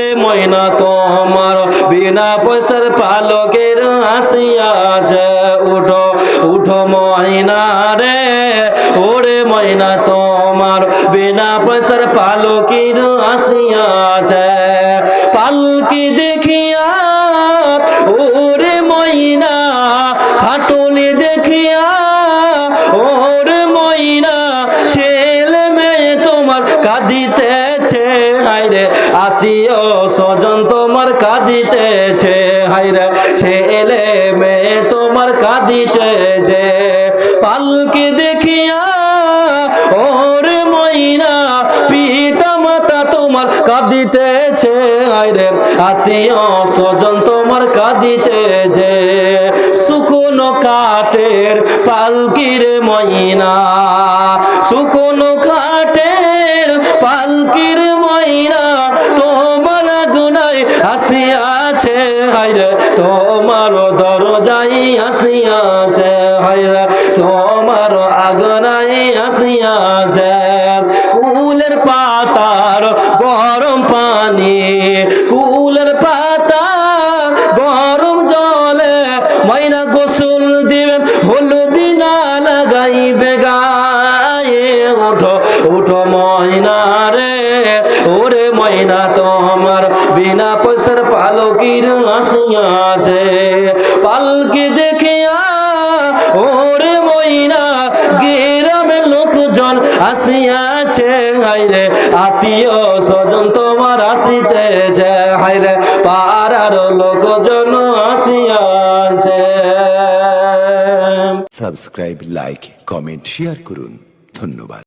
রে ময়না তোমার বিনা পয়সার পালকের আসিয়া যে উঠো উঠো ময়না রে। ওরে ময়না তোমার বিনা পয়সার পালকের আসিয়া যে পালকি দেখিয়া কাঁদিতেছে হাইরে আত্মীয় স্বজন তোমার কাঁদিতেছে হাইরে ছেলে মেয়ে তোমার কাঁদিছে যে পালকি দেখিয়া, ওরে ময়না পিতা মাতা তোমার কাঁদিতেছে আইরে আত্মীয় স্বজন তোমার কাঁদিতেছে। শুকনো কাঠের পালকির ময়না, শুকনো কাঠের গুনায় আসিয়াছে হাইরে তোমার দরজাই আসিয়াছে হাইরে তোমার আগনাই আসিয়াছে কুলের পাতার গরম পানি, কুলের পাতা গরম জলে ময়না গোসল দিবেন, হলুদি না লাগাইবে গায়ে উঠো উঠো ময়না রে, ওরে ময়না, তোমার বিনা পয়সার পালকির আসিয়াছে পালকি দেখিয়া ওরে ময়না গ্রামের লোকজন আসিয়াছে হাইরে আত্মীয় স্বজন তোমার আসিতেছে হাইরে পাড়ার লোকজন আসিয়াছে। সাবস্ক্রাইব লাইক কমেন্ট শেয়ার করুন। ধন্যবাদ